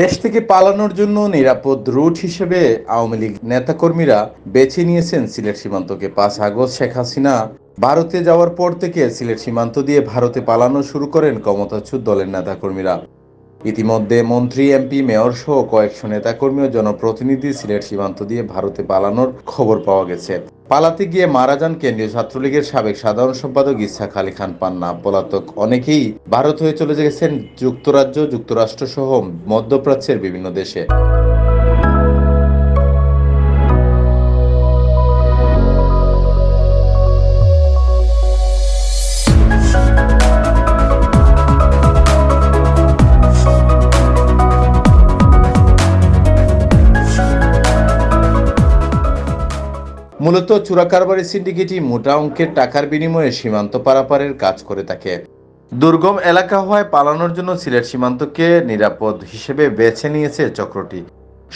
দেশ থেকে পালানোর জন্য নিরাপদ রুট হিসেবে আওয়ামী লীগ নেতাকর্মীরা বেছে নিয়েছেন সিলেট সীমান্তকে। পাঁচ আগস্ট শেখ হাসিনা ভারতে যাওয়ার পর থেকে সিলেট সীমান্ত দিয়ে ভারতে পালানো শুরু করেন ক্ষমতাচ্যুত দলের নেতাকর্মীরা। ইতিমধ্যে মন্ত্রী, এমপি, মেয়র সহ কয়েকশো নেতাকর্মী ও জনপ্রতিনিধি সিলেট সীমান্ত দিয়ে ভারতে পালানোর খবর পাওয়া গেছে। পালাতে গিয়ে মারা যান কেন্দ্রীয় ছাত্রলীগের সাবেক সাধারণ সম্পাদক ইসহাক আলী খান পান্না। পলাতক অনেকেই ভারত হয়ে চলে গেছেন যুক্তরাজ্য, যুক্তরাষ্ট্র সহ মধ্যপ্রাচ্যের বিভিন্ন দেশে। মূলত চোরাকারবারি সিন্ডিকেটই মোটা অঙ্কের টাকার বিনিময়ে সীমান্ত পারাপারের কাজ করে থাকে। দুর্গম এলাকা হওয়ায় পালানোর জন্য সিলেট সীমান্তকে নিরাপদ হিসেবে বেছে নিয়েছে চক্রটি।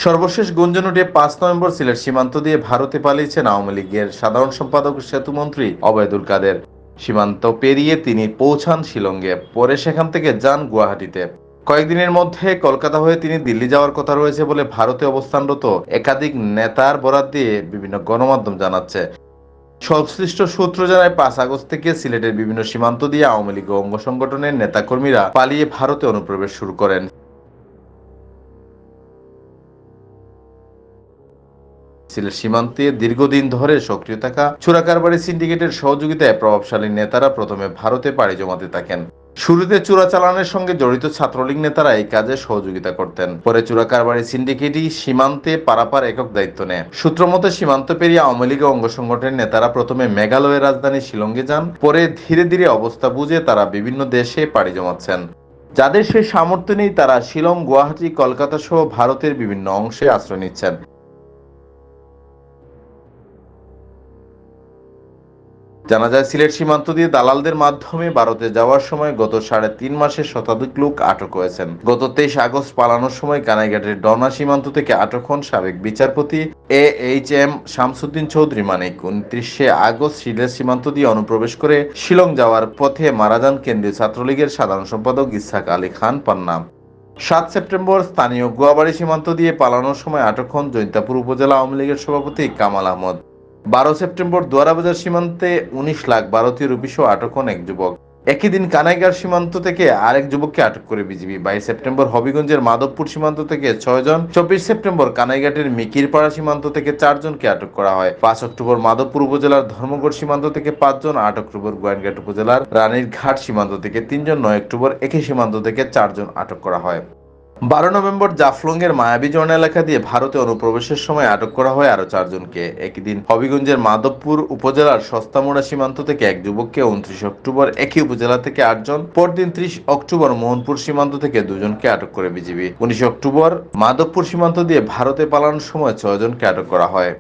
সর্বশেষ গুঞ্জন উঠে পাঁচ নভেম্বর সিলেট সীমান্ত দিয়ে ভারতে পালিয়েছেন আওয়ামী লীগের সাধারণ সম্পাদক সেতুমন্ত্রী অবৈদুল কাদের। সীমান্ত পেরিয়ে তিনি পৌঁছান শিলংয়ে, পরে সেখান থেকে যান গুয়াহাটিতে। কয়েকদিনের মধ্যে কলকাতা হয়ে তিনি দিল্লি যাওয়ার কথা রয়েছে বলে ভারতে অবস্থানরত একাধিক নেতার বরাত দিয়ে বিভিন্ন গণমাধ্যম জানাচ্ছে। সংশ্লিষ্ট সূত্র জানায়, পাঁচ আগস্ট থেকে সিলেটের বিভিন্ন সীমান্ত দিয়ে আওয়ামী লীগ অঙ্গ সংগঠনের নেতাকর্মীরা পালিয়ে ভারতে অনুপ্রবেশ শুরু করেন। সিলেট সীমান্তে দীর্ঘদিন ধরে সক্রিয় থাকা চোরাকারবারি সিন্ডিকেটের সহযোগিতায় প্রভাবশালী নেতারা প্রথমে ভারতে পাড়ি জমাতে থাকেন। শুরুতে চোরা চালানের সঙ্গে জড়িত ছাত্রলীগ নেতারা এই কাজে সহযোগিতা করতেন। পরে চোরাকারবারি সিন্ডিকেটই সীমান্তে পারাপার একক দায়িত্ব নেয়। সূত্রমতে, সীমান্ত পেরিয়ে আওয়ামী লীগ অঙ্গ সংগঠনের নেতারা প্রথমে মেঘালয়ের রাজধানী শিলংয়ে যান, পরে ধীরে ধীরে অবস্থা বুঝে তারা বিভিন্ন দেশে পাড়ি জমাচ্ছেন। যাদের সেই সামর্থ্য নেই, তারা শিলং, গুয়াহাটি, কলকাতা সহ ভারতের বিভিন্ন অংশে আশ্রয় নিচ্ছেন। জানা যায়, সিলেট সীমান্ত দিয়ে দালালদের মাধ্যমে ভারতে যাওয়ার সময় গত সাড়ে তিন মাসে শতাধিক লোক আটক হয়েছেন। গত তেইশ আগস্ট পালানোর সময় কানাইঘাটের ডনা সীমান্ত থেকে আটক হন সাবেক বিচারপতি A H M Shamsuddin Chowdhury Manik. উনত্রিশে আগস্ট সিলেট সীমান্ত দিয়ে অনুপ্রবেশ করে শিলং যাওয়ার পথে মারা যান কেন্দ্রীয় ছাত্রলীগের সাধারণ সম্পাদক ইসাক আলী খান পান্না। সাত সেপ্টেম্বর স্থানীয় গুয়াবাড়ি সীমান্ত দিয়ে পালানোর সময় আটক হন জৈন্তাপুর উপজেলা আওয়ামী লীগের সভাপতি কামাল আহমদ। বারো সেপ্টেম্বর দুয়ারাবাজার সীমান্তে উনিশ লাখ ভারতীয় রুপি সহ আটক হন এক যুবক। একই দিন কানাইগার সীমান্ত থেকে আরেক যুবককে আটক করে বিজিবি। বাইশ সেপ্টেম্বর হবিগঞ্জের মাধবপুর সীমান্ত থেকে ছয় জন, চব্বিশ সেপ্টেম্বর কানাইঘাটের মিকিরপাড়া সীমান্ত থেকে চারজনকে আটক করা হয়। পাঁচ অক্টোবর মাধবপুর উপজেলার ধর্মগড় সীমান্ত থেকে পাঁচজন আট অক্টোবর গোয়াইনঘাট উপজেলার রানীর ঘাট সীমান্ত থেকে তিনজন নয় অক্টোবর একই সীমান্ত থেকে চারজন আটক করা হয়। বারো নভেম্বর জাফলং এর মায়াবী জন এলাকা দিয়ে ভারতে অনুপ্রবেশের সময় আটক করা হয় আরও চারজনকে। একই দিন হবিগঞ্জের মাধবপুর উপজেলার সস্তামোড়া সীমান্ত থেকে এক যুবককে উনত্রিশ অক্টোবর একই উপজেলা থেকে আটজন, পরদিন ত্রিশ অক্টোবর মোহনপুর সীমান্ত থেকে দুজনকে আটক করে বিজিবি। উনিশ অক্টোবর মাধবপুর সীমান্ত দিয়ে ভারতে পালানোর সময় ছয়জনকে আটক করা হয়।